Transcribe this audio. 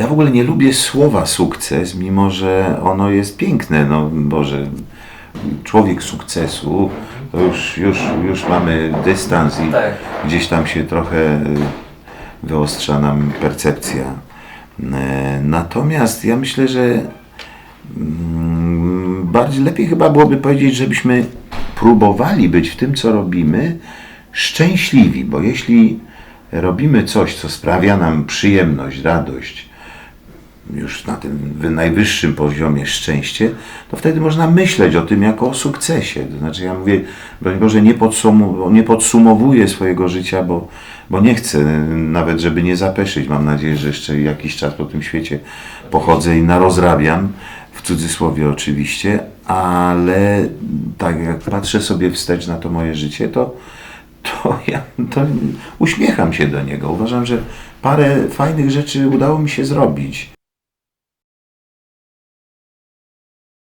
Ja w ogóle nie lubię słowa sukces, mimo że ono jest piękne. No Boże, człowiek sukcesu, to już, już, już mamy dystans i Tak. gdzieś tam się trochę y, wyostrza nam percepcja. E, Natomiast ja myślę, że mm, bardziej lepiej chyba byłoby powiedzieć, żebyśmy próbowali być w tym, co robimy, szczęśliwi, bo jeśli robimy coś, co sprawia nam przyjemność, radość, już na tym wy- najwyższym poziomie szczęście, to wtedy można myśleć o tym jako o sukcesie. To znaczy ja mówię, broń Boże, nie, podsumu- nie podsumowuję swojego życia, bo, bo nie chcę nawet, żeby nie zapeszyć. Mam nadzieję, że jeszcze jakiś czas po tym świecie pochodzę i narozrabiam, w cudzysłowie oczywiście, ale tak jak patrzę sobie wstecz na to moje życie, to, to ja to uśmiecham się do niego. Uważam, że parę fajnych rzeczy udało mi się zrobić.